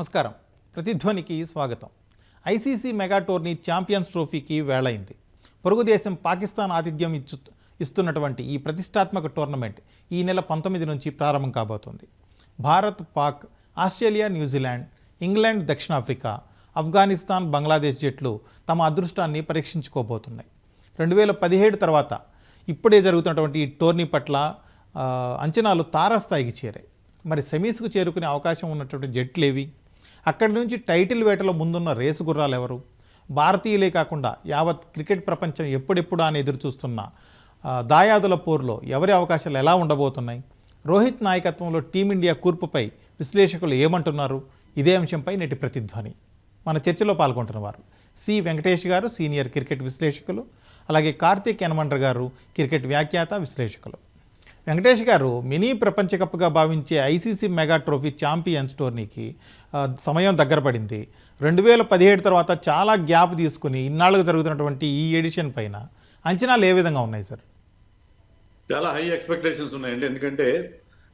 నమస్కారం. ప్రతిధ్వనికి స్వాగతం. ఐసీసీ మెగా టోర్నీ ఛాంపియన్స్ ట్రోఫీకి వేళైంది. పొరుగు దేశం పాకిస్తాన్ ఆతిథ్యం ఇచ్చు ఇస్తున్నటువంటి ఈ ప్రతిష్టాత్మక టోర్నమెంట్ ఈ నెల పంతొమ్మిది నుంచి ప్రారంభం కాబోతోంది. Bharat Pak Australia New Zealand England దక్షిణాఫ్రికా ఆఫ్ఘనిస్తాన్ బంగ్లాదేశ్ జట్లు తమ అదృష్టాన్ని పరీక్షించుకోబోతున్నాయి. రెండు వేల పదిహేడు తర్వాత ఇప్పుడే జరుగుతున్నటువంటి ఈ టోర్నీ పట్ల అంచనాలు తారాస్థాయికి చేరాయి. మరి సెమీస్కు చేరుకునే అవకాశం ఉన్నటువంటి జట్లేవి? అక్కడి నుంచి టైటిల్ వేటలో ముందున్న రేసు గుర్రాలు ఎవరు? భారతీయులే కాకుండా యావత్ క్రికెట్ ప్రపంచం ఎప్పుడెప్పుడు అని ఎదురుచూస్తున్న దాయాదుల పోరులో ఎవరి అవకాశాలు ఎలా ఉండబోతున్నాయి? రోహిత్ నాయకత్వంలో టీమిండియా కూర్పుపై విశ్లేషకులు ఏమంటున్నారు? ఇదే అంశంపై నేటి ప్రతిధ్వని. మన చర్చలో పాల్గొంటున్న వారు సి వెంకటేష్ గారు సీనియర్ క్రికెట్ విశ్లేషకులు అలాగే కార్తీక్ యనమండ్ర గారు క్రికెట్ వ్యాఖ్యాత విశ్లేషకులు. వెంకటేష్ గారు మినీ ప్రపంచ కప్గా భావించే ఐసీసీ మెగా ట్రోఫీ ఛాంపియన్స్ టోర్నీకి సమయం దగ్గర పడింది. రెండు వేల పదిహేడు తర్వాత చాలా గ్యాప్ తీసుకుని ఇన్నాళ్ళకు జరుగుతున్నటువంటి ఈ ఎడిషన్ పైన అంచనాలు ఏ విధంగా ఉన్నాయి సార్? చాలా హై ఎక్స్పెక్టేషన్స్ ఉన్నాయండి. ఎందుకంటే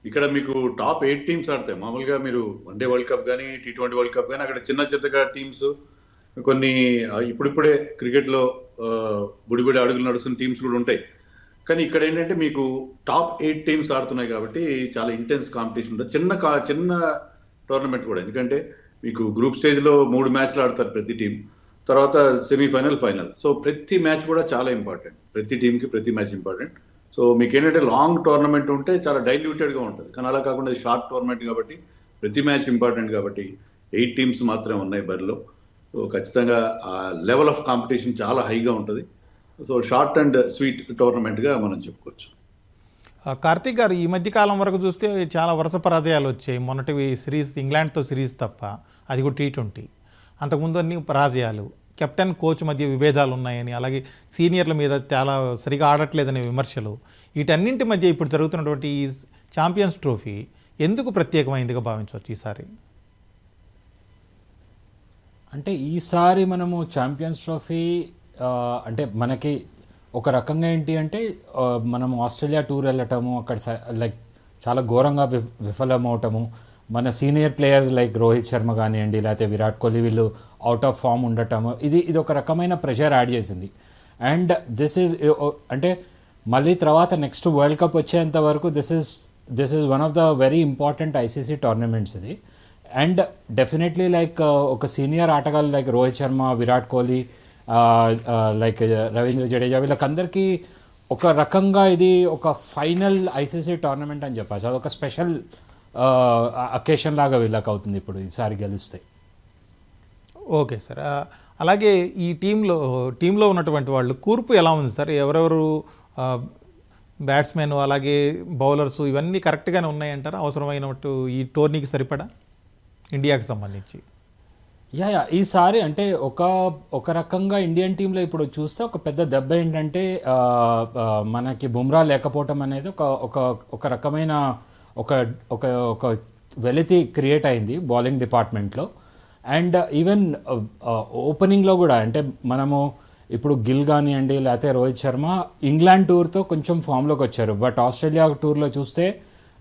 ఇక్కడ మీకు టాప్ ఎయిట్ టీమ్స్ ఆడతాయి. మామూలుగా మీరు వన్డే వరల్డ్ కప్ కానీ టీ ట్వంటీ వరల్డ్ కప్ కానీ అక్కడ చిన్న చిన్నగా టీమ్స్ కొన్ని ఇప్పుడిప్పుడే క్రికెట్లో బుడిబుడి అడుగులు నడుస్తున్న టీమ్స్ కూడా ఉంటాయి. కానీ ఇక్కడ ఏంటంటే మీకు టాప్ ఎయిట్ టీమ్స్ ఆడుతున్నాయి కాబట్టి చాలా ఇంటెన్స్ కాంపిటీషన్ ఉంటుంది. చిన్న కా- చిన్న టోర్నమెంట్ కూడా. ఎందుకంటే మీకు గ్రూప్ స్టేజ్లో మూడు మ్యాచ్లు ఆడతారు ప్రతి టీం తర్వాత సెమీఫైనల్ ఫైనల్ సో ప్రతి మ్యాచ్ కూడా చాలా ఇంపార్టెంట్ ప్రతి టీంకి ప్రతి మ్యాచ్ ఇంపార్టెంట్ సో మీకు ఏంటంటే లాంగ్ టోర్నమెంట్ ఉంటే చాలా డైల్యూటెడ్గా ఉంటుంది. కానీ అలా కాకుండా షార్ట్ టోర్నమెంట్ కాబట్టి ప్రతి మ్యాచ్ ఇంపార్టెంట్ కాబట్టి ఎయిట్ టీమ్స్ మాత్రమే ఉన్నాయి బరిలో. సో ఖచ్చితంగా ఆ లెవెల్ ఆఫ్ కాంపిటీషన్ చాలా హైగా ఉంటుంది. సో షార్ట్ అండ్ స్వీట్ టోర్నమెంట్గా మనం చెప్పుకోవచ్చు. కార్తీక్ గారు ఈ మధ్య కాలం వరకు చూస్తే చాలా వరుస పరాజయాలు వచ్చాయి. మొన్నటివి సిరీస్ ఇంగ్లాండ్తో సిరీస్ తప్ప అది కూడా టీ ట్వంటీ. అంతకుముందు అన్ని పరాజయాలు. కెప్టెన్ కోచ్ మధ్య విభేదాలు ఉన్నాయని అలాగే సీనియర్ల మీద చాలా సరిగా ఆడట్లేదనే విమర్శలు. వీటన్నింటి మధ్య ఇప్పుడు జరుగుతున్నటువంటి ఈ ఛాంపియన్స్ ట్రోఫీ ఎందుకు ప్రత్యేకమైందిగా భావించవచ్చు ఈసారి? అంటే ఈసారి మనము ఛాంపియన్స్ ట్రోఫీ అంటే మనకి ఒక రకంగా ఏంటి అంటే మనం ఆస్ట్రేలియా టూర్ వెళ్ళటము అక్కడ లైక్ చాలా ఘోరంగా వి- విఫలమవటము. మన senior players like Rohit Sharma కానివ్వండి లేకపోతే విరాట్ కోహ్లీ వీళ్ళు అవుట్ ఆఫ్ ఫామ్ ఉండటము. ఇది ఇది ఒక రకమైన ప్రెషర్ యాడ్ చేసింది. అండ్ దిస్ ఈజ్ అంటే మళ్ళీ తర్వాత నెక్స్ట్ వరల్డ్ కప్ వచ్చేంత వరకు this is this is one of the very important ICC tournaments ఇది. అండ్ డెఫినెట్లీ లైక్ ఒక సీనియర్ ఆటగాళ్ళు లైక్ రోహిత్ శర్మ విరాట్ కోహ్లీ లైక్ రవీంద్ర జడేజా వీళ్ళకందరికీ ఒక రకంగా ఇది ఒక ఫైనల్ ఐసీసీ టోర్నమెంట్ అని చెప్పచ్చు. అదొక స్పెషల్ అకేషన్ లాగా వీళ్ళకి అవుతుంది ఇప్పుడు ఈసారి గెలిస్తే. Okay sir. అలాగే ఈ టీంలో టీంలో ఉన్నటువంటి వాళ్ళు కూర్పు ఎలా ఉంది సార్? ఎవరెవరు బ్యాట్స్మెన్ అలాగే బౌలర్స్ ఇవన్నీ కరెక్ట్గానే ఉన్నాయంటారా? అవసరమైనట్టు ఈ టోర్నీకి సరిపడా? ఇండియాకి సంబంధించి. Yeah yeah. ఈసారి అంటే ఒక ఒక రకంగా ఇండియన్ టీంలో ఇప్పుడు చూస్తే ఒక పెద్ద దెబ్బ ఏంటంటే మనకి బుమ్రా లేకపోవటం అనేది ఒక ఒక ఒక రకమైన ఒక ఒక ఒక వెలితి క్రియేట్ అయింది బౌలింగ్ డిపార్ట్మెంట్లో. అండ్ ఈవెన్ ఓపెనింగ్లో కూడా అంటే మనము ఇప్పుడు గిల్ కానివ్వండి లేకపోతే రోహిత్ శర్మ ఇంగ్లాండ్ టూర్తో కొంచెం ఫామ్లోకి వచ్చారు. బట్ ఆస్ట్రేలియా టూర్లో చూస్తే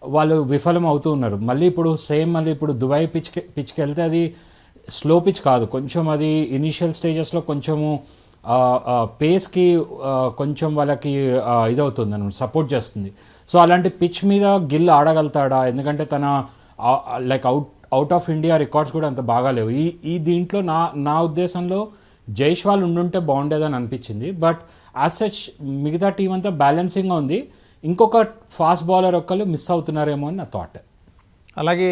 వాళ్ళు విఫలం అవుతూ ఉన్నారు. మళ్ళీ ఇప్పుడు సేమ్ మళ్ళీ ఇప్పుడు దుబాయ్ పిచ్ పిచ్కి వెళ్తే అది స్లో పిచ్ కాదు. కొంచెం అది ఇనీషియల్ స్టేజెస్లో కొంచెము పేస్కి కొంచెం వాళ్ళకి ఇదవుతుంది అనమాట సపోర్ట్ చేస్తుంది. సో అలాంటి పిచ్ మీద గిల్ ఆడగలుగుతాడా? ఎందుకంటే తన like out out of India records కూడా అంత బాగాలేవు ఈ ఈ దీంట్లో నా నా ఉద్దేశంలో జైష్వాల్ ఉండుంటే బాగుండేదని అనిపించింది. బట్ యాజ్ సచ్ మిగతా టీం అంతా బ్యాలెన్సింగ్గా ఉంది. ఇంకొక ఫాస్ట్ బౌలర్ ఒక్కళ్ళు మిస్ అవుతున్నారేమో అని నా థాట్ అలాగే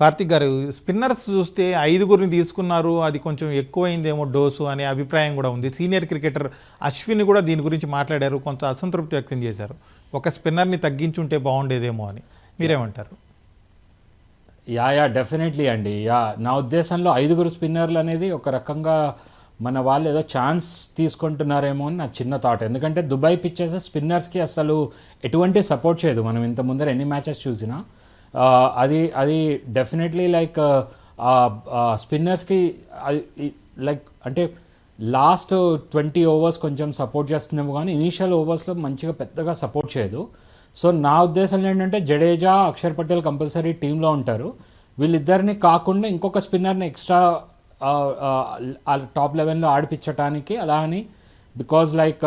కార్తిక్ గారు స్పిన్నర్స్ చూస్తే ఐదుగురిని తీసుకున్నారు అది కొంచెం ఎక్కువైందేమో డోసు అనే అభిప్రాయం కూడా ఉంది. సీనియర్ క్రికెటర్ అశ్విన్ కూడా దీని గురించి మాట్లాడారు కొంత అసంతృప్తి వ్యక్తం చేశారు. ఒక స్పిన్నర్ని తగ్గించుంటే బాగుండేదేమో అని. మీరేమంటారు? యా యా డెఫినెట్లీ అండి. యా నా ఉద్దేశంలో ఐదుగురు స్పిన్నర్లు అనేది ఒక రకంగా మన వాళ్ళు ఏదో ఛాన్స్ తీసుకుంటున్నారేమో అని నా చిన్న థాట్ ఎందుకంటే దుబాయ్ పిచ్చెస్ స్పిన్నర్స్కి అసలు ఎటువంటి సపోర్ట్ చేయదు. మనం ఇంత ముందర ఎన్ని మ్యాచెస్ చూసినా. అది అది డెఫినెట్లీ లైక్ స్పిన్నర్స్కి అది లైక్ అంటే లాస్ట్ ట్వంటీ ఓవర్స్ కొంచెం సపోర్ట్ చేస్తుందేమో కానీ ఇనీషియల్ ఓవర్స్లో మంచిగా పెద్దగా సపోర్ట్ చేయదు. సో నా ఉద్దేశంలో ఏంటంటే జడేజా అక్షర్ పటేల్ కంపల్సరీ టీంలో ఉంటారు. వీళ్ళిద్దరిని కాకుండా ఇంకొక స్పిన్నర్ని ఎక్స్ట్రా టాప్ లెవెన్లో ఆడిపించడానికి అలా అని బికాజ్ లైక్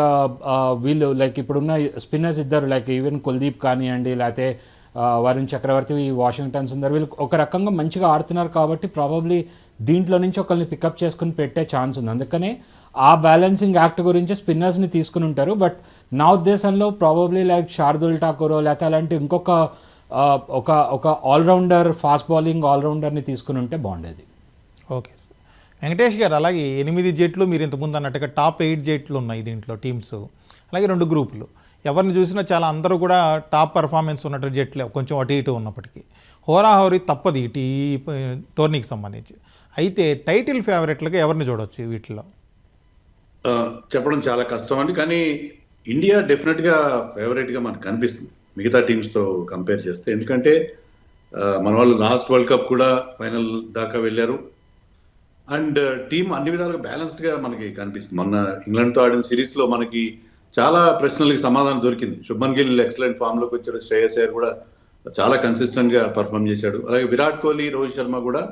వీళ్ళు లైక్ ఇప్పుడున్న స్పిన్నర్స్ ఇద్దరు లైక్ ఈవెన్ కుల్దీప్ కానివ్వండి లేకపోతే వరుణ్ చక్రవర్తి వాషింగ్టన్ సుందర్ వీళ్ళు ఒక రకంగా మంచిగా ఆడుతున్నారు కాబట్టి ప్రాబబ్లీ దీంట్లో నుంచి ఒకరిని పికప్ చేసుకుని పెట్టే ఛాన్స్ ఉంది. అందుకనే ఆ బ్యాలెన్సింగ్ యాక్ట్ గురించి స్పిన్నర్స్ని తీసుకుని ఉంటారు. బట్ నా ఉద్దేశంలో ప్రాబబ్లీ లైక్ శార్దుల్ ఠాకూర్ లేకపోతే అలాంటి ఇంకొక ఒక ఒక ఆల్రౌండర్ ఫాస్ట్ బౌలింగ్ ఆల్రౌండర్ని తీసుకుని ఉంటే బాగుండేది. ఓకే సార్ వెంకటేష్ గారు అలాగే ఎనిమిది జట్లు మీరు ఇంతకుముందు అన్నట్టుగా టాప్ ఎయిట్ జట్లు ఉన్నాయి దీంట్లో టీమ్స్ అలాగే రెండు గ్రూపులు ఎవరిని చూసినా చాలా అందరూ కూడా టాప్ పర్ఫార్మెన్స్ ఉన్నట్టు జట్లే కొంచెం అటు ఇటు ఉన్నప్పటికీ. హోరాహోరీ తప్పదు ఇటు ఈ టోర్నీకి సంబంధించి. అయితే టైటిల్ ఫేవరెట్లుగా ఎవరిని చూడవచ్చు వీటిలో? చెప్పడం చాలా కష్టం అండి. కానీ ఇండియా డెఫినెట్గా ఫేవరెట్గా మనకు కనిపిస్తుంది. మిగతా టీమ్స్తో కంపేర్ చేస్తే. ఎందుకంటే మన వాళ్ళు లాస్ట్ వరల్డ్ కప్ కూడా ఫైనల్ దాకా వెళ్ళారు. అండ్ టీం అన్ని విధాలుగా బ్యాలెన్స్డ్గా మనకి కనిపిస్తుంది. మొన్న ఇంగ్లాండ్తో ఆడిన సిరీస్లో మనకి చాలా ప్రశ్నలకి సమాధానం దొరికింది. శుభన్ గిల్ ఎక్సలెంట్ ఫామ్లోకి వచ్చాడు శ్రేయస్ అయ్యర్ కూడా చాలా కన్సిస్టెంట్గా పర్ఫామ్ చేశాడు. అలాగే విరాట్ కోహ్లీ రోహిత్ శర్మ కూడా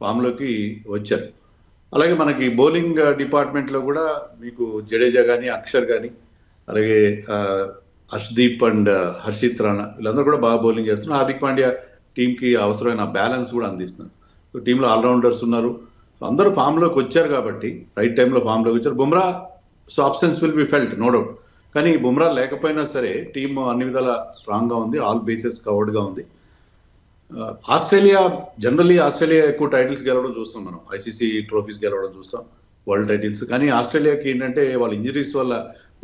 ఫామ్లోకి వచ్చారు. అలాగే మనకి బౌలింగ్ డిపార్ట్మెంట్లో కూడా మీకు జడేజా కానీ అక్షర్ కానీ అలాగే హర్ష్దీప్ హర్షదీప్ అండ్ హర్షిత్ రాణా వీళ్ళందరూ కూడా బాగా బౌలింగ్ చేస్తున్నారు. హార్దిక్ పాండ్యా టీంకి అవసరమైన బ్యాలెన్స్ కూడా అందిస్తున్నారు. సో టీంలో ఆల్రౌండర్స్ ఉన్నారు. సో అందరూ ఫామ్లోకి వచ్చారు కాబట్టి రైట్ టైంలో ఫామ్లోకి వచ్చారు. Bumrah so absence will be felt no doubt కానీ బుమ్రా లేకపోయినా సరే టీం అన్ని విధాల స్ట్రాంగ్గా ఉంది ఆల్ బేసెస్ కవర్డ్గా ఉంది. ఆస్ట్రేలియా జనరల్లీ ఆస్ట్రేలియా ఎక్కువ టైటిల్స్ గెలవడం చూస్తాం మనం. ఐసీసీ ట్రోఫీస్ గెలవడం చూస్తాం వరల్డ్ టైటిల్స్ కానీ ఆస్ట్రేలియాకి ఏంటంటే వాళ్ళ ఇంజరీస్ వల్ల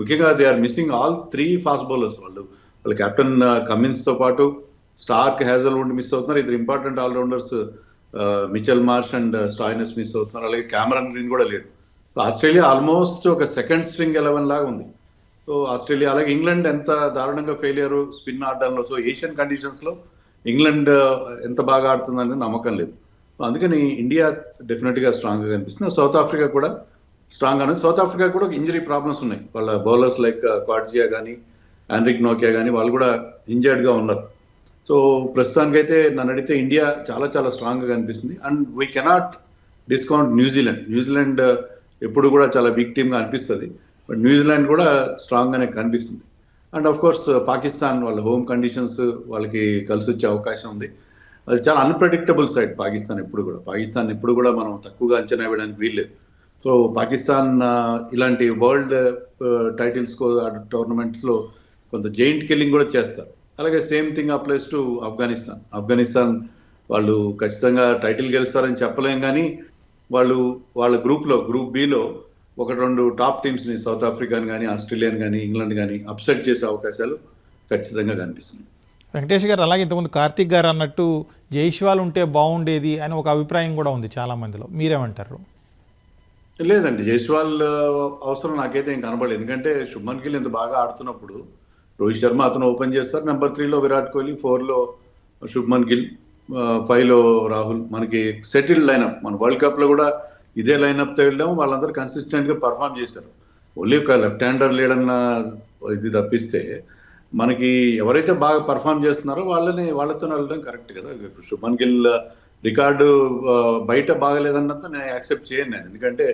ముఖ్యంగా they are missing all three fast bowlers వాళ్ళు వాళ్ళ కెప్టెన్ కమిన్స్తో పాటు స్టార్క్ హ్యాజల్ ఉండి మిస్ అవుతున్నారు. ఇద్దరు important allrounders Mitchell Marsh and Stoinis miss అవుతున్నారు. అలాగే కెమెరాన్ గ్రీన్ కూడా లేడు. ఆస్ట్రేలియా ఆల్మోస్ట్ ఒక సెకండ్ స్ట్రింగ్ ఎలెవెన్ లాగా ఉంది. సో ఆస్ట్రేలియా అలాగే ఇంగ్లాండ్ ఎంత దారుణంగా ఫెయిలియర్ స్పిన్ ఆడడంలో సో ఏషియన్ కండిషన్స్లో ఇంగ్లాండ్ uh, ఎంత బాగా ఆడుతుందనే నమ్మకం లేదు. సో అందుకని ఇండియా డెఫినెట్గా స్ట్రాంగ్గా కనిపిస్తుంది. సౌత్ ఆఫ్రికా కూడా స్ట్రాంగ్ అనేది సౌత్ ఆఫ్రికా కూడా ఇంజరీ ప్రాబ్లమ్స్ ఉన్నాయి. వాళ్ళ బౌలర్స్ లైక్ uh, క్వాడ్జియా కానీ ఆండ్రిక్ నోకియా కానీ వాళ్ళు కూడా ఇంజర్డ్గా ఉన్నారు. సో ప్రస్తుతానికైతే నన్ను అడిగితే ఇండియా చాలా చాలా స్ట్రాంగ్గా కనిపిస్తుంది. And we cannot discount New Zealand New Zealand ఎప్పుడు కూడా చాలా బిగ్ టీమ్గా అనిపిస్తుంది. బట్ న్యూజిలాండ్ కూడా స్ట్రాంగ్గానే కనిపిస్తుంది. అండ్ ఆఫ్ కోర్స్ పాకిస్తాన్ వాళ్ళ హోమ్ కండిషన్స్ వాళ్ళకి కలిసి వచ్చే అవకాశం ఉంది. అది చాలా అన్ప్రెడిక్టబుల్ సైడ్ పాకిస్తాన్ ఎప్పుడు కూడా. పాకిస్తాన్ ఎప్పుడు కూడా మనం తక్కువగా అంచనా వేయడానికి వీల్లేదు. సో పాకిస్తాన్ ఇలాంటి వరల్డ్ టైటిల్స్ టోర్నమెంట్స్లో కొంత జైంట్ కిల్లింగ్ కూడా చేస్తారు. అలాగే same thing applies to Afghanistan Afghanistan వాళ్ళు ఖచ్చితంగా టైటిల్ గెలుస్తారని చెప్పలేం కానీ వాళ్ళు వాళ్ళ గ్రూప్లో గ్రూప్ బిలో ఒక రెండు టాప్ టీమ్స్ని సౌత్ ఆఫ్రికాని కానీ ఆస్ట్రేలియన్ కానీ ఇంగ్లాండ్ కానీ అప్సెట్ చేసే అవకాశాలు ఖచ్చితంగా కనిపిస్తున్నాయి. వెంకటేష్ గారు అలాగే ఇంతకుముందు కార్తీక్ గారు అన్నట్టు జైష్వాల్ ఉంటే బాగుండేది అని ఒక అభిప్రాయం కూడా ఉంది చాలా మందిలో. మీరేమంటారు? లేదండి జైస్వాల్ అవసరం నాకైతే ఏం కనబడలేదు. ఎందుకంటే శుభ్మన్ గిల్ ఇంత బాగా ఆడుతున్నప్పుడు రోహిత్ శర్మ అతను ఓపెన్ చేస్తారు. నెంబర్ త్రీలో విరాట్ కోహ్లీ ఫోర్లో శుభ్మన్ గిల్. ఫైవ్లో రాహుల్ మనకి సెటిల్డ్ లైనప్ మన వరల్డ్ కప్లో కూడా ఇదే లైనప్తో వెళ్ళాము. వాళ్ళందరూ కన్సిస్టెంట్గా పర్ఫామ్ చేశారు. ఓన్లీ ఒక లెఫ్ట్ హ్యాండర్ లేడన్న ఇది తప్పిస్తే మనకి ఎవరైతే బాగా పర్ఫామ్ చేస్తున్నారో వాళ్ళని వాళ్ళతో వెళ్ళడం కరెక్ట్ కదా. శుభన్ గిల్ రికార్డు బయట బాగలేదన్నంత నేను యాక్సెప్ట్ చేయను నేను. ఎందుకంటే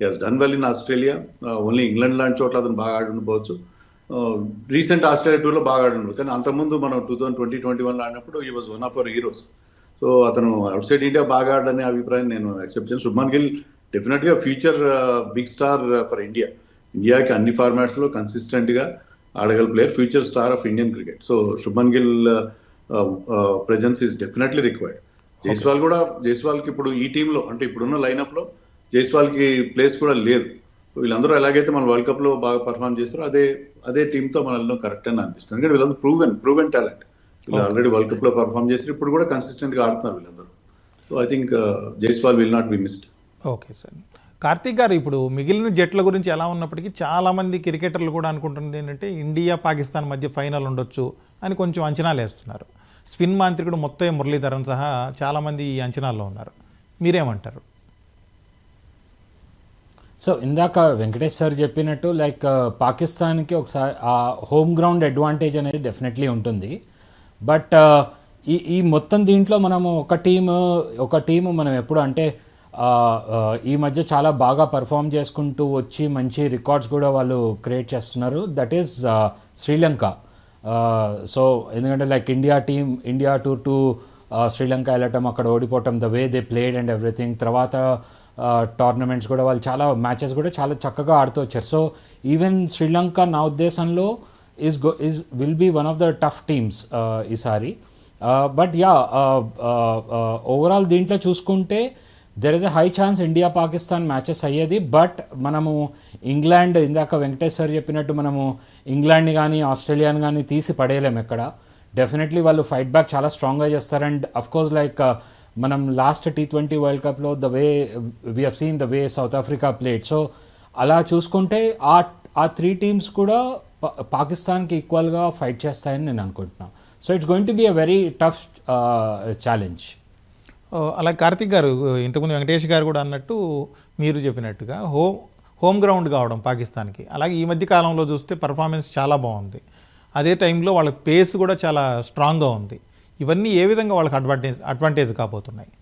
he's done well in Australia only England లాంటి చోట్ల అతను బాగా ఆడి రీసెంట్ ఆస్ట్రేలియా టూర్లో బాగా ఆడి ఉండదు కానీ అంతకుముందు మనం టూ థౌసండ్ ట్వంటీ ట్వంటీ వన్లో ఆడినప్పుడు ఈ was one of our heroes so అతను అవుట్ సైడ్ ఇండియా బాగా ఆడనే అభిప్రాయం నేను యాక్సెప్ట్ చేయను శుభ్మన్ గిల్ డెఫినెట్గా future big star for India ఇండియాకి అన్ని ఫార్మాట్స్లో కన్సిస్టెంట్గా ఆడగల player future star of Indian cricket so Shubman Gill presence is definitely required Jaiswal కూడా జైస్వాల్కి ఇప్పుడు ఈ టీంలో అంటే ఇప్పుడున్న లైనప్లో జైస్వాల్కి ప్లేస్ కూడా లేదు. వీళ్ళందరూ ఎలాగైతే మన వరల్డ్ కప్లో బాగా పర్ఫామ్ చేస్తారో అదే అదే టీంతో మన వెళ్ళడం కరెక్ట్ అని అనిపిస్తుంది. ఎందుకంటే వీళ్ళందరూ ప్రూవెన్ ప్రూవెన్ టాలెంట్ వీళ్ళు ఆల్రెడీ వరల్డ్ కప్లో పర్ఫామ్ చేసి ఇప్పుడు కూడా కన్సిస్టెంట్గా ఆడుతున్నారు వీళ్ళందరూ. So I think Jaiswal will not be missed okay sir Karthik గారు ఇప్పుడు మిగిలిన జట్ల గురించి ఎలా ఉన్నప్పటికీ చాలామంది క్రికెటర్లు కూడా అనుకుంటుంది ఏంటంటే ఇండియా పాకిస్తాన్ మధ్య ఫైనల్ ఉండొచ్చు అని కొంచెం అంచనాలు వేస్తున్నారు. స్పిన్ మాంత్రికుడు మొత్తం మురళీధరన్ సహా చాలామంది ఈ అంచనాల్లో ఉన్నారు. మీరేమంటారు? సో ఇందాక వెంకటేష్ సార్ చెప్పినట్టు లైక్ uh, పాకిస్తాన్కి ఒకసారి ఆ హోమ్ గ్రౌండ్ అడ్వాంటేజ్ అనేది డెఫినెట్లీ ఉంటుంది. బట్ uh, ఈ ఈ మొత్తం దీంట్లో మనము ఒక టీము ఒక టీము మనం ఎప్పుడు అంటే ఈ మధ్య చాలా బాగా పర్ఫామ్ చేసుకుంటూ వచ్చి మంచి రికార్డ్స్ కూడా వాళ్ళు క్రియేట్ చేస్తున్నారు. దట్ ఈస్ శ్రీలంక సో ఎందుకంటే like India team India tour to Sri Lanka వెళ్ళటం అక్కడ ఓడిపోవటం the way they played and everything తర్వాత టోర్నమెంట్స్ కూడా వాళ్ళు చాలా మ్యాచెస్ కూడా చాలా చక్కగా ఆడుతూ వచ్చారు. సో ఈవెన్ శ్రీలంక నా ఉద్దేశంలో is go is will be one of the tough teams ఈసారి. బట్ యా ఓవరాల్ దీంట్లో చూసుకుంటే there is a high chance India Pakistan matches అయ్యేది. బట్ మనము ఇంగ్లాండ్ ఇందాక వెంకటేశ్వర్ చెప్పినట్టు మనము ఇంగ్లాండ్ని కానీ ఆస్ట్రేలియాని కానీ తీసి పడేయలేము ఎక్కడ. డెఫినెట్లీ వాళ్ళు ఫైట్ బ్యాక్ చాలా స్ట్రాంగ్గా చేస్తారు. అండ్ కోర్స్ లైక్ మనం లాస్ట్ టీ ట్వంటీ వరల్డ్ కప్లో the way we have seen the way South Africa played so అలా చూసుకుంటే ఆ ఆ త్రీ టీమ్స్ కూడా పా- పాకిస్తాన్కి ఈక్వల్గా ఫైట్ చేస్తాయని నేను అనుకుంటున్నాను so it's going to be a very tough challenge అలా కార్తిక్ గారు ఇంతకుముందు వెంకటేష్ గారు కూడా అన్నట్టు మీరు చెప్పినట్టుగా హోమ్ హోమ్ గ్రౌండ్ కావడం పాకిస్తాన్కి. అలాగే ఈ మధ్య కాలంలో చూస్తే పర్ఫార్మెన్స్ చాలా బాగుంది. అదే టైంలో వాళ్ళ పేస్ కూడా చాలా స్ట్రాంగ్గా ఉంది. ఇవన్నీ ఏ విధంగా వాళ్ళకి అడ్వాంటేజ్ అడ్వాంటేజ్ కాబోతున్నాయి?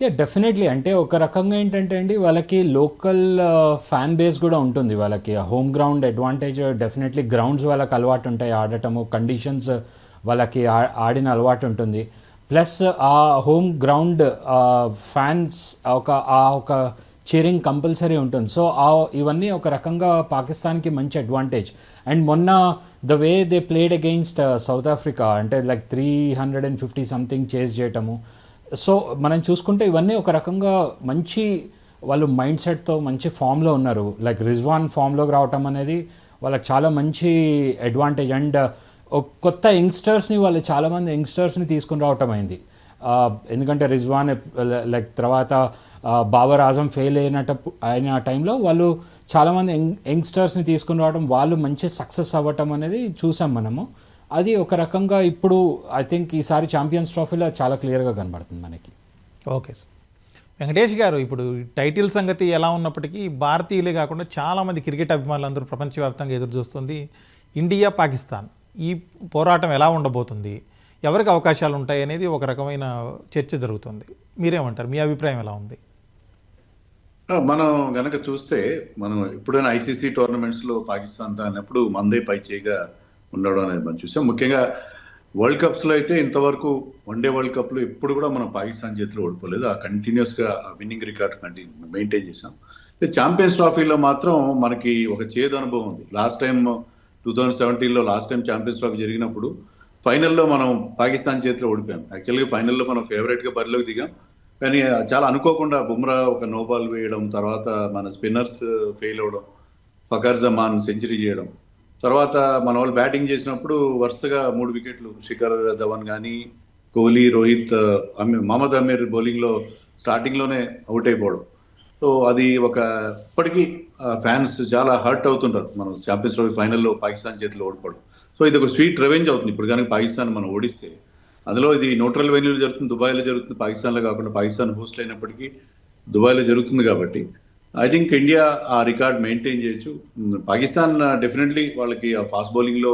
యా డెఫినెట్లీ అంటే ఒక రకంగా ఏంటంటే అండి వాళ్ళకి లోకల్ ఫ్యాన్ బేస్ కూడా ఉంటుంది వాళ్ళకి. Home ground advantage definitely grounds వాళ్ళకి అలవాటు ఉంటాయి ఆడటము కండిషన్స్ వాళ్ళకి ఆడిన అలవాటు ఉంటుంది. ప్లస్ ఆ హోమ్ గ్రౌండ్ ఫ్యాన్స్ ఒక ఆ ఒక చీరింగ్ కంపల్సరీ ఉంటుంది. సో ఆ ఇవన్నీ ఒక రకంగా పాకిస్తాన్కి మంచి అడ్వాంటేజ్ అండ్ మొన్న the way they played against South Africa అంటే like three hundred and fifty something chase చేయటము. సో మనం చూసుకుంటే ఇవన్నీ ఒక రకంగా మంచి వాళ్ళు మైండ్ సెట్తో మంచి ఫామ్లో ఉన్నారు. లైక్ రిజ్వాన్ ఫామ్లోకి రావటం అనేది వాళ్ళకి చాలా మంచి అడ్వాంటేజ్ అండ్ uh, కొత్త యంగ్స్టర్స్ని వాళ్ళు చాలామంది యంగ్స్టర్స్ని తీసుకుని రావటం అయింది. ఎందుకంటే రిజ్వాన్ లైక్ తర్వాత బాబర్ ఆజం ఫెయిల్ అయినటప్పుడు అయిన టైంలో వాళ్ళు చాలామంది యంగ్ యంగ్స్టర్స్ని తీసుకుని రావడం వాళ్ళు మంచి సక్సెస్ అవ్వటం అనేది చూసాం మనము. అది ఒక రకంగా ఇప్పుడు ఐ థింక్ ఈసారి ఛాంపియన్స్ ట్రోఫీలో చాలా క్లియర్గా కనబడుతుంది మనకి. Okay sir. వెంకటేష్ గారు ఇప్పుడు టైటిల్ సంగతి ఎలా ఉన్నప్పటికీ భారతీయులే కాకుండా చాలామంది క్రికెట్ అభిమానులు అందరూ ప్రపంచవ్యాప్తంగా ఎదురు చూస్తుంది ఇండియా పాకిస్తాన్. ఈ పోరాటం ఎలా ఉండబోతుంది? ఎవరికి అవకాశాలు ఉంటాయి అనేది ఒక రకమైన చర్చ జరుగుతుంది. మీరేమంటారు? మీ అభిప్రాయం ఎలా ఉంది? మనం గనక చూస్తే మనం ఎప్పుడైనా ఐసీసీ టోర్నమెంట్స్లో పాకిస్తాన్ అన్నప్పుడు మందే పై చేయిగా ఉండడం అనేది మనం చూసాం. ముఖ్యంగా వరల్డ్ కప్స్లో అయితే ఇంతవరకు వన్డే వరల్డ్ కప్లో ఎప్పుడు కూడా మనం పాకిస్తాన్ చేతిలో ఓడిపోలేదు. ఆ కంటిన్యూస్గా విన్నింగ్ రికార్డ్ కంటిన్యూ మెయింటైన్ చేసాం ఛాంపియన్స్ ట్రాఫీలో మాత్రం మనకి ఒక చేదు అనుభవం ఉంది. లాస్ట్ టైం టూ థౌజండ్ సెవెంటీన్లో లాస్ట్ టైం ఛాంపియన్స్ ట్రాఫీ జరిగినప్పుడు ఫైనల్లో మనం పాకిస్తాన్ చేతిలో ఓడిపోయాం. యాక్చువల్గా ఫైనల్లో మనం ఫేవరెట్గా బరిలోకి దిగాం. కానీ చాలా అనుకోకుండా బుమ్రా ఒక నోబాల్ వేయడం తర్వాత మన స్పిన్నర్స్ ఫెయిల్ అవ్వడం ఫకర్ జమాన్ సెంచరీ చేయడం తర్వాత మన వాళ్ళు బ్యాటింగ్ చేసినప్పుడు వరుసగా మూడు వికెట్లు శిఖర్ ధవన్ కానీ కోహ్లీ రోహిత్ అమీర్ మహమ్మద్ అమీర్ బౌలింగ్లో స్టార్టింగ్లోనే అవుట్ అయిపోవడం. సో అది ఒక ఇప్పటికీ ఫ్యాన్స్ చాలా హర్ట్ అవుతుంటారు. మనం ఛాంపియన్స్ ట్రోఫీ ఫైనల్లో పాకిస్తాన్ చేతిలో ఓడిపోవడం. సో ఇది ఒక స్వీట్ రెవెంజ్ అవుతుంది. ఇప్పుడు కానీ పాకిస్తాన్ మనం ఓడిస్తే అందులో ఇది న్యూట్రల్ వెన్యూలో జరుగుతుంది దుబాయ్లో జరుగుతుంది పాకిస్తాన్లో కాకుండా పాకిస్తాన్ హోస్ట్ అయినప్పటికీ దుబాయ్లో జరుగుతుంది కాబట్టి ఐ థింక్ ఇండియా ఆ రికార్డ్ మెయింటైన్ చేయొచ్చు. పాకిస్తాన్ డెఫినెట్లీ వాళ్ళకి ఆ ఫాస్ట్ బౌలింగ్లో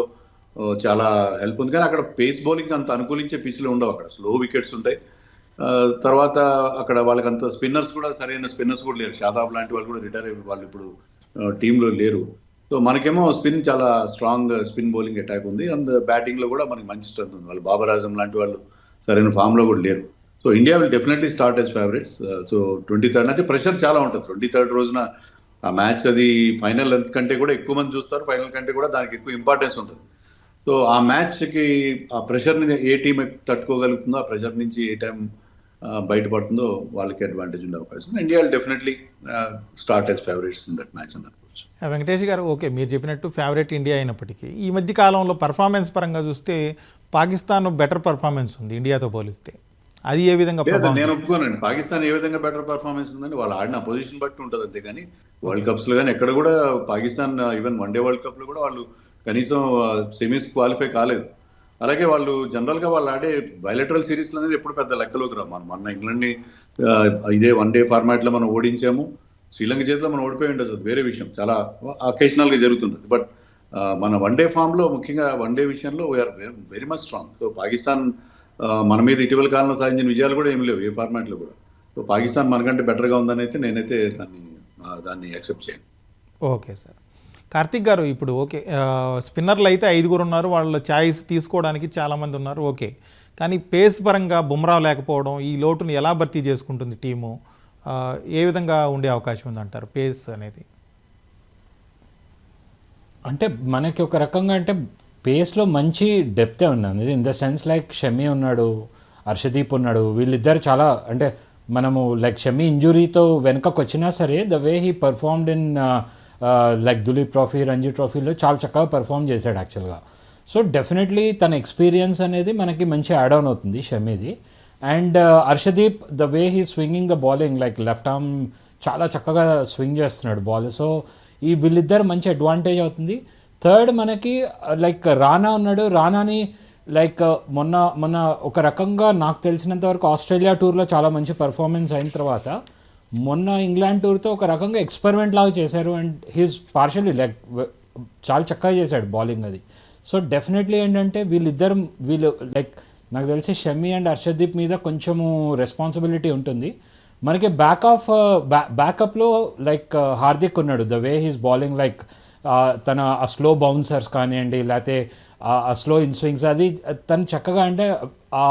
చాలా హెల్ప్ ఉంది. కానీ అక్కడ పేస్ బౌలింగ్ అంత అనుకూలించే పిచ్లు ఉండవు అక్కడ. స్లో వికెట్స్ ఉంటాయి. తర్వాత అక్కడ వాళ్ళకి అంత స్పిన్నర్స్ కూడా సరైన స్పిన్నర్స్ కూడా లేరు. షాదాబ్ లాంటి వాళ్ళు కూడా రిటైర్ అయిపోయి వాళ్ళు ఇప్పుడు టీంలో లేరు. సో మనకేమో స్పిన్ చాలా స్ట్రాంగ్ స్పిన్ బౌలింగ్ అటాక్ ఉంది. అండ్ బ్యాటింగ్లో కూడా మనకి మంచి స్ట్రెంత్ ఉంది. వాళ్ళు బాబర్ ఆజం లాంటి వాళ్ళు సరైన ఫామ్లో కూడా లేరు. So India will definitely start as favourites. So twenty third అయితే ప్రెషర్ చాలా ఉంటుంది. ట్వంటీ థర్డ్ రోజున ఆ మ్యాచ్ అది ఫైనల్ కంటే కూడా ఎక్కువ మంది చూస్తారు. ఫైనల్ కంటే కూడా దానికి ఎక్కువ ఇంపార్టెన్స్ ఉంటుంది. సో ఆ మ్యాచ్కి ఆ ప్రెషర్ని ఏ టీం తట్టుకోగలుగుతుందో ఆ ప్రెషర్ నుంచి ఏ టైం బయటపడుతుందో వాళ్ళకి అడ్వాంటేజ్ ఉండే అవకాశం India definitely uh, start as favourites in that match అన్నారు ఆ, వెంకటేష్ గారు ఓకే మీరు చెప్పినట్టు ఫేవరెట్ ఇండియా అయినప్పటికీ ఈ మధ్య కాలంలో పర్ఫార్మెన్స్ పరంగా చూస్తే పాకిస్తాన్ బెటర్ పర్ఫార్మెన్స్ ఉంది ఇండియాతో పోలిస్తే. అది ఏ విధంగా నేను ఒప్పుకోనండి. పాకిస్తాన్ ఏ విధంగా బెటర్ పర్ఫార్మెన్స్ ఉందని వాళ్ళు ఆడిన పొజిషన్ బట్టి ఉంటుంది అంతే కానీ వరల్డ్ కప్స్లో కానీ ఎక్కడ కూడా పాకిస్తాన్ ఈవెన్ వన్డే వరల్డ్ కప్లో కూడా వాళ్ళు కనీసం సెమీస్ క్వాలిఫై కాలేదు. అలాగే వాళ్ళు జనరల్గా వాళ్ళు ఆడే బయలెటరల్ సిరీస్ అనేది ఎప్పుడు పెద్ద లెక్కలోకి రా మనం మొన్న ఇంగ్లాండ్ని ఆ, ఇదే వన్ డే ఫార్మాట్లో మనం ఓడించాము. శ్రీలంక చేతిలో మనం ఓడిపోయి ఉండొచ్చు. అది వేరే విషయం. చాలా అకేషనల్గా జరుగుతుంటుంది. బట్ మన వన్డే ఫామ్లో ముఖ్యంగా వన్డే విషయంలో we are very much strong so Pakistan మన మీద ఇటీవల కాలంలో సాధించిన విజయాలు కూడా ఏమి లేవు. ఏ ఫార్మాట్లో కూడా. సో పాకిస్తాన్ మనకంటే బెటర్గా ఉందని అయితే నేనైతే దాన్ని దాన్ని యాక్సెప్ట్ చేయను. Okay sir. కార్తిక్ గారు ఇప్పుడు ఓకే స్పిన్నర్లు అయితే ఐదుగురు ఉన్నారు. వాళ్ళ ఛాయిస్ తీసుకోవడానికి చాలామంది ఉన్నారు. ఓకే. కానీ పేస్ పరంగా బుమ్రా లేకపోవడం ఈ లోటుని ఎలా భర్తీ చేసుకుంటుంది టీము? ఏ విధంగా ఉండే అవకాశం ఉందంటారు? పేస్ అనేది. అంటే మనకి ఒక రకంగా అంటే పేస్లో మంచి డెప్తే ఉన్నది in the sense like Shami ఉన్నాడు హర్షదీప్ ఉన్నాడు వీళ్ళిద్దరు చాలా అంటే మనము లైక్ షమి ఇంజురీతో వెనకకు వచ్చినా సరే the way he performed in like Duleep trophy Ranji ట్రోఫీలో చాలా చక్కగా పర్ఫామ్ చేశాడు యాక్చువల్గా. సో డెఫినెట్లీ తన ఎక్స్పీరియన్స్ అనేది మనకి మంచి యాడ్ ఆన్ అవుతుంది షమీది. And Harshdeep the way he swinging the bowling like left arm చాలా చక్కగా స్వింగ్ చేస్తున్నాడు బాల్ సో ఈ వీళ్ళిద్దరు మంచి అడ్వాంటేజ్ అవుతుంది. థర్డ్ మనకి uh, లైక్ రానా ఉన్నాడు. రానాని లైక్ uh, మొన్న మొన్న ఒక రకంగా నాకు తెలిసినంత వరకు ఆస్ట్రేలియా టూర్లో చాలా మంచి పర్ఫార్మెన్స్ అయిన తర్వాత మొన్న ఇంగ్లాండ్ టూర్తో ఒక రకంగా ఎక్స్పెరిమెంట్ లాగా చేశారు. అండ్ హీస్ పార్షల్లీ లైక్ చాలా చక్కగా చేశాడు బౌలింగ్ అది. సో డెఫినెట్లీ ఏంటంటే వీళ్ళిద్దరు వీళ్ళు లైక్ నాకు తెలిసి షమి అండ్ హర్షదీప్ మీద కొంచెము రెస్పాన్సిబిలిటీ ఉంటుంది. మనకి బ్యాక్ ఆఫ్ బ్యాకప్లో లైక్ హార్దిక్ ఉన్నాడు. The way he's bowling like తన ఆ స్లో బౌన్సర్స్ కానివ్వండి లేకపోతే ఆ స్లో ఇన్ స్వింగ్స్ అది తను చక్కగా అంటే ఆ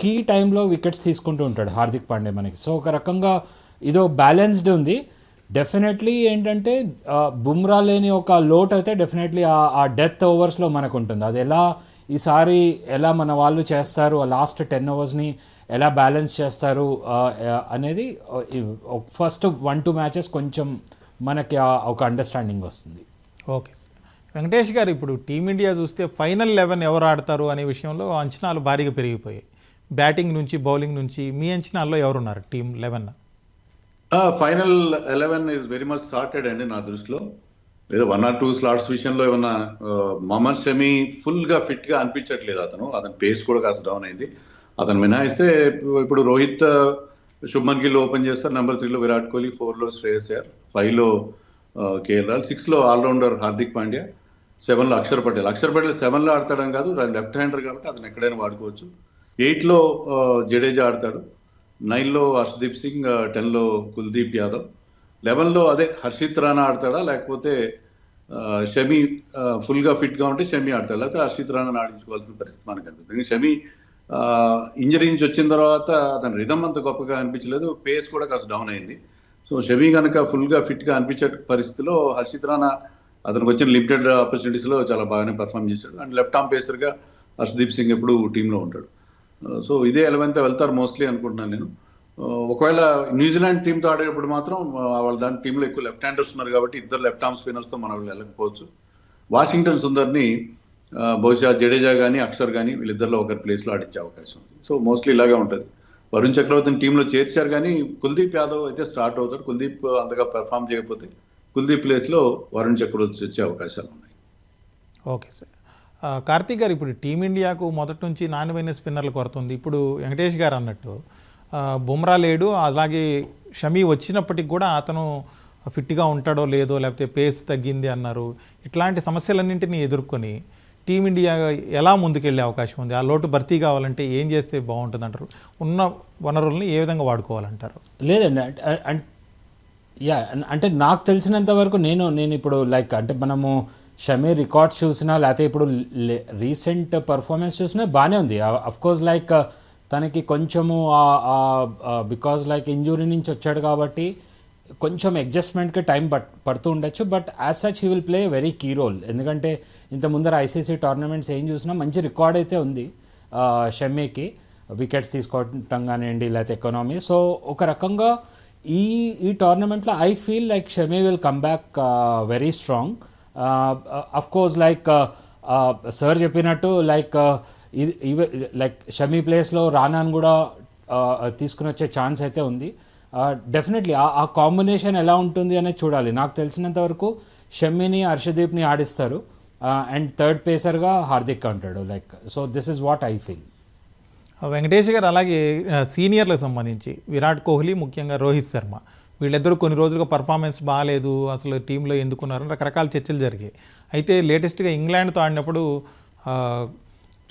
కీ టైంలో వికెట్స్ తీసుకుంటూ ఉంటాడు హార్దిక్ పాండే మనకి. సో ఒక రకంగా ఇదో బ్యాలెన్స్డ్ ఉంది. డెఫినెట్లీ ఏంటంటే uh, బుమ్రా లేని ఒక లోట్ అయితే డెఫినెట్లీ ఆ డెత్ ఓవర్స్లో మనకు ఉంటుంది. అది ఎలా ఈసారి ఎలా మన వాళ్ళు చేస్తారు ఆ లాస్ట్ టెన్ ఓవర్స్ని ఎలా బ్యాలెన్స్ చేస్తారు అనేది ఫస్ట్ వన్ టూ మ్యాచెస్ కొంచెం మనకి ఒక అండర్స్టాండింగ్ వస్తుంది. ఓకే. వెంకటేష్ గారు ఇప్పుడు టీమిండియా చూస్తే ఫైనల్ లెవెన్ ఎవరు ఆడతారు అనే విషయంలో అంచనాలు భారీగా పెరిగిపోయాయి. బ్యాటింగ్ నుంచి బౌలింగ్ నుంచి మీ అంచనాల్లో ఎవరున్నారు team eleven final eleven is very much started అండి నా దృష్టిలో. లేదా వన్ ఆర్ టూ స్లాట్స్ విషయంలో ఏమన్నా మహమ్మద్ షమి ఫుల్గా ఫిట్గా అనిపించట్లేదు అతను. అతని పేస్ కూడా కాస్త డౌన్ అయింది. అతను మినహాయిస్తే ఇప్పుడు రోహిత్ శుభ్మన్ గిల్ ఓపెన్ చేస్తారు. నెంబర్ త్రీలో విరాట్ కోహ్లీ ఫోర్లో శ్రేయస్ అయ్యర్ ఫైవ్లో కేఎల్ రాహుల్ సిక్స్లో ఆల్రౌండర్ హార్దిక్ పాండ్యా సెవెన్లో అక్షర్ పటేల్. అక్షర్ పటేల్ సెవెన్లో ఆడతాడని కాదు లెఫ్ట్ హ్యాండర్ కాబట్టి అతను ఎక్కడైనా వాడుకోవచ్చు. ఎయిట్లో జడేజా ఆడతాడు. నైన్లో హర్షదీప్ సింగ్ టెన్లో కుల్దీప్ యాదవ్. లెవెన్లో అదే హర్షిత్ రాణా ఆడతాడా? లేకపోతే షమి ఫుల్గా ఫిట్గా ఉంటే షమి ఆడతాడు? లేకపోతే హర్షిత్ రాణాని ఆడించుకోవాల్సిన పరిస్థితి మనకు అనిపిస్తుంది. షమి ఇంజరీ నుంచి వచ్చిన తర్వాత అతని రిధమ్ అంత గొప్పగా అనిపించలేదు. పేస్ కూడా కాస్త డౌన్ అయింది. సో షమి కనుక ఫుల్గా ఫిట్గా అనిపించే పరిస్థితిలో హర్షిత్ రాణా అతనికి వచ్చిన లిమిటెడ్ ఆపర్చునిటీస్లో చాలా బాగానే పర్ఫామ్ చేశాడు. అండ్ లెఫ్ట్ ఆర్మ్ పేసర్గా హర్షదీప్ సింగ్ ఎప్పుడు టీంలో ఉంటాడు. సో ఇదే ఎలవెన్త్ వెళ్తారు మోస్ట్లీ అనుకుంటున్నాను నేను. ఒకవేళ న్యూజిలాండ్ టీంతో ఆడేటప్పుడు మాత్రం వాళ్ళ దాని టీంలో ఎక్కువ లెఫ్ట్ హ్యాండర్స్ ఉన్నారు కాబట్టి ఇద్దరు లెఫ్ట్ ఆర్మ్ స్పిన్నర్స్తో మనం వెళ్ళకపోవచ్చు. వాషింగ్టన్ సుందర్ని బహుశా జడేజా కానీ అక్షర్ కానీ వీళ్ళిద్దరిలో ఒకరి ప్లేస్లో ఆడించే అవకాశం ఉంది. సో మోస్ట్లీ ఇలాగే ఉంటుంది. వరుణ్ చక్రవర్తిని టీంలో చేర్చారు కానీ కుల్దీప్ యాదవ్ అయితే స్టార్ట్ అవుతాడు. కుల్దీప్ అంతగా పెర్ఫామ్ చేయకపోతే కుల్దీప్ ప్లేస్లో వరుణ్ చక్రవర్తి వచ్చే అవకాశాలు ఉన్నాయి. Okay sir. కార్తీక్ గారు ఇప్పుడు టీమిండియాకు మొదటి నుంచి నాణ్యమైన స్పిన్నర్లు కొరత ఉంది ఇప్పుడు వెంకటేష్ గారు అన్నట్టు బుమ్రా లేడు. అలాగే షమీ వచ్చినప్పటికి కూడా అతను ఫిట్గా ఉంటాడో లేదో లేకపోతే పేస్ తగ్గింది అన్నారు. ఇట్లాంటి సమస్యలన్నింటినీ ఎదుర్కొని టీమిండియా ఎలా ముందుకెళ్ళే అవకాశం ఉంది? ఆ లోటు భర్తీ కావాలంటే ఏం చేస్తే బాగుంటుంది అంటారు ఉన్న వనరుల్ని ఏ విధంగా వాడుకోవాలంటారు? లేదండి. యా అంటే నాకు తెలిసినంత వరకు నేను నేను ఇప్పుడు లైక్ అంటే మనము షమీ రికార్డ్స్ చూసినా లేకపోతే ఇప్పుడు రీసెంట్ పర్ఫార్మెన్స్ చూసినా బాగానే ఉంది. అఫ్కోర్స్ లైక్ తనకి కొంచెము బికాజ్ లైక్ ఇంజురీ నుంచి వచ్చాడు కాబట్టి కొంచెం అడ్జస్ట్మెంట్కి టైం పట్ పడుతూ ఉండొచ్చు. But as such he will play very key role ఎందుకంటే ఇంత ముందర ఐసీసీ టోర్నమెంట్స్ ఏం చూసినా మంచి రికార్డ్ అయితే ఉంది ఆ, షమ్మీకి వికెట్స్ తీసుకోవటం కానివ్వండి లేకపోతే ఎకనామీ సో ఒక రకంగా ఈ ఈ టోర్నమెంట్లో I feel like Shami will come back very strong of course like sir చెప్పినట్టు లైక్ లైక్ షమీ ప్లేస్లో రానాన్ కూడా తీసుకుని వచ్చే ఛాన్స్ అయితే ఉంది. డెఫినెట్లీ ఆ కాంబినేషన్ ఎలా ఉంటుంది అనేది చూడాలి. నాకు తెలిసినంత వరకు షమ్మిని హర్షదీప్ని ఆడిస్తారు. అండ్ థర్డ్ పేసర్గా హార్దిక్ అంటాడు like so this is what I feel Venkatesh garu అలాగే సీనియర్లకు సంబంధించి విరాట్ కోహ్లీ ముఖ్యంగా రోహిత్ శర్మ. వీళ్ళిద్దరూ కొన్ని రోజులుగా పర్ఫార్మెన్స్ బాగాలేదు అసలు టీంలో ఎందుకున్నారు రకరకాల చర్చలు జరిగాయి. అయితే లేటెస్ట్గా ఇంగ్లాండ్తో ఆడినప్పుడు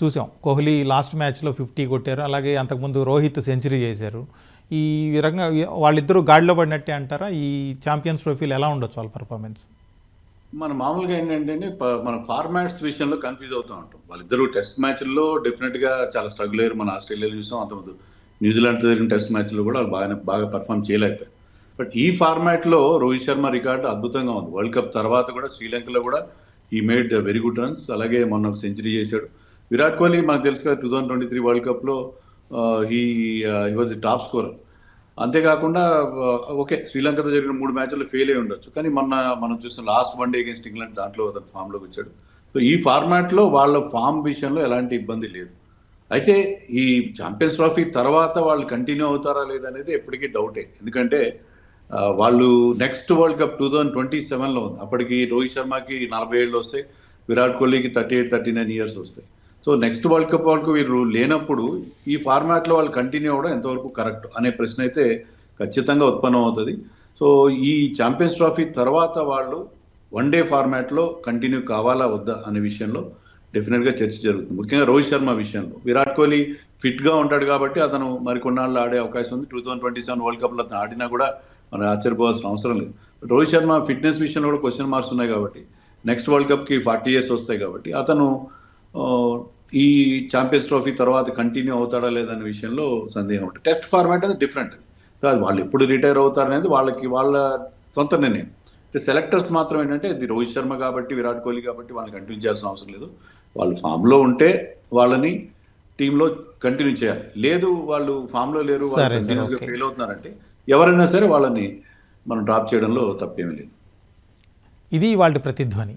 చూసాం. కోహ్లీ లాస్ట్ మ్యాచ్లో ఫిఫ్టీ కొట్టారు. అలాగే అంతకుముందు రోహిత్ సెంచరీ చేశారు. ఈ విధంగా వాళ్ళిద్దరూ గాడిలో పడినట్టే అంటారా? ఈ ఛాంపియన్స్ ట్రోఫీలు ఎలా ఉండొచ్చు వాళ్ళ పర్ఫార్మెన్స్ మన మామూలుగా ఏంటంటే మన ఫార్మాట్స్ విషయంలో కన్ఫ్యూజ్ అవుతూ ఉంటాం. వాళ్ళిద్దరూ టెస్ట్ మ్యాచ్ల్లో డెఫినెట్గా చాలా స్ట్రగుల్ అయ్యారు. మన ఆస్ట్రేలియాలో చూసాం. అంతకుముందు న్యూజిలాండ్తో జరిగిన టెస్ట్ మ్యాచ్లో కూడా వాళ్ళు బాగానే బాగా పర్ఫామ్ చేయలేకపోయారు. బట్ ఈ ఫార్మాట్లో రోహిత్ శర్మ రికార్డు అద్భుతంగా ఉంది. వరల్డ్ కప్ తర్వాత కూడా శ్రీలంకలో కూడా ఈ మేడ్ వెరీ గుడ్ రన్స్ అలాగే మొన్న ఒక సెంచరీ చేశాడు. విరాట్ కోహ్లీ మనకు తెలుసు కదా two thousand twenty three world కప్లో he he was the top scorer అంతేకాకుండా uh, ఓకే శ్రీలంకతో జరిగిన మూడు మ్యాచ్లు ఫెయిల్ అయి ఉండొచ్చు. కానీ మొన్న మనం చూసిన last one day against England దాంట్లో అతను ఫామ్లోకి వచ్చాడు. సో ఈ ఫార్మాట్లో వాళ్ళ ఫామ్ విషయంలో ఎలాంటి ఇబ్బంది లేదు. అయితే ఈ ఛాంపియన్స్ ట్రోఫీ తర్వాత వాళ్ళు కంటిన్యూ అవుతారా లేదనేది ఎప్పటికీ డౌటే ఎందుకంటే వాళ్ళు next world cup two thousand twenty సెవెన్లో ఉంది. అప్పటికి రోహిత్ శర్మకి నలభై ఏళ్ళు వస్తాయి విరాట్ కోహ్లీకి thirty eight thirty nine years వస్తాయి. సో నెక్స్ట్ వరల్డ్ కప్ వరకు వీరు లేనప్పుడు ఈ ఫార్మాట్లో వాళ్ళు కంటిన్యూ అవ్వడం ఎంతవరకు కరెక్ట్ అనే ప్రశ్న అయితే ఖచ్చితంగా ఉత్పన్నం అవుతుంది. సో ఈ ఛాంపియన్స్ ట్రోఫీ తర్వాత వాళ్ళు వన్ డే ఫార్మాట్లో కంటిన్యూ కావాలా వద్దా అనే విషయంలో డెఫినెట్గా చర్చ జరుగుతుంది. ముఖ్యంగా రోహిత్ శర్మ విషయంలో. విరాట్ కోహ్లీ ఫిట్గా ఉంటాడు కాబట్టి అతను మరి కొన్నాళ్ళు ఆడే అవకాశం ఉంది. Two thousand twenty seven world కప్లో అతను ఆడినా కూడా మనం ఆశ్చర్యపోవాల్సిన అవసరం లేదు. రోహిత్ శర్మ ఫిట్నెస్ విషయంలో కూడా క్వశ్చన్ మార్క్స్ ఉన్నాయి కాబట్టి నెక్స్ట్ వరల్డ్ కప్కి ఫార్టీ ఇయర్స్ వస్తాయి కాబట్టి అతను ఈ ఛాంపియన్స్ ట్రోఫీ తర్వాత కంటిన్యూ అవుతాడా లేదనే విషయంలో సందేహం ఉంటుంది. టెస్ట్ ఫార్మాట్ అది డిఫరెంట్ కాదు వాళ్ళు ఎప్పుడు రిటైర్ అవుతారనేది వాళ్ళకి వాళ్ళ సొంత నిర్ణయం. సెలెక్టర్స్ మాత్రం ఏంటంటే ఇది రోహిత్ శర్మ కాబట్టి విరాట్ కోహ్లీ కాబట్టి వాళ్ళని కంటిన్యూ చేయాల్సిన అవసరం లేదు. వాళ్ళు ఫామ్లో ఉంటే వాళ్ళని టీంలో కంటిన్యూ చేయాలి. లేదు వాళ్ళు ఫామ్లో లేరు వాళ్ళు. ఫెయిల్ అవుతున్నారంటే ఎవరైనా సరే వాళ్ళని మనం డ్రాప్ చేయడంలో తప్పేమీ లేదు. ఇది వాళ్ళ ప్రతిధ్వని.